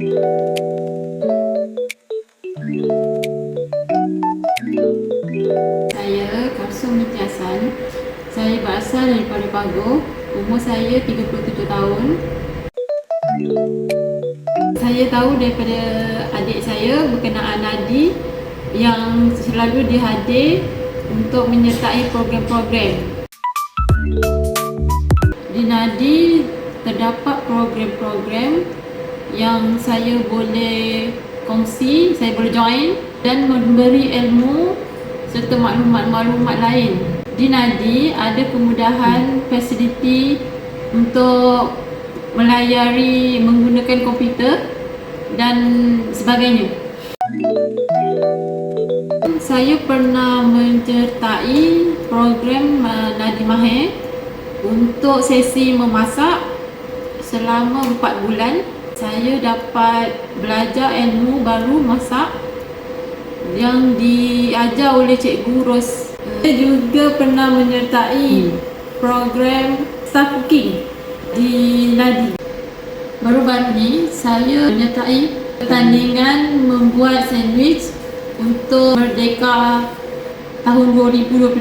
Saya Karsum Binti Hassan. Saya berasal daripada Pagoh. Umur saya 37 tahun. Saya tahu daripada adik saya berkenaan Nadi yang selalu dihadir untuk menyertai program-program. Di Nadi terdapat program-program yang saya boleh kongsi, saya boleh join dan memberi ilmu serta maklumat-maklumat lain. Di Nadi ada kemudahan fasiliti untuk melayari menggunakan komputer dan sebagainya. Saya pernah menyertai program uh, Nadi Mahir untuk sesi memasak selama 4 bulan. Saya dapat belajar ilmu baru masak yang diajar oleh Cikgu Ros. Saya juga pernah menyertai program staff cooking di Nadi. Baru-baru ni saya menyertai pertandingan membuat sandwich untuk Merdeka tahun 2025.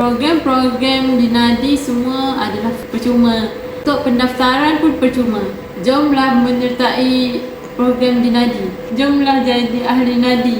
Program-program di Nadi semua adalah percuma. Untuk pendaftaran pun percuma. Jomlah menyertai program di Nadi. Jomlah jadi ahli Nadi.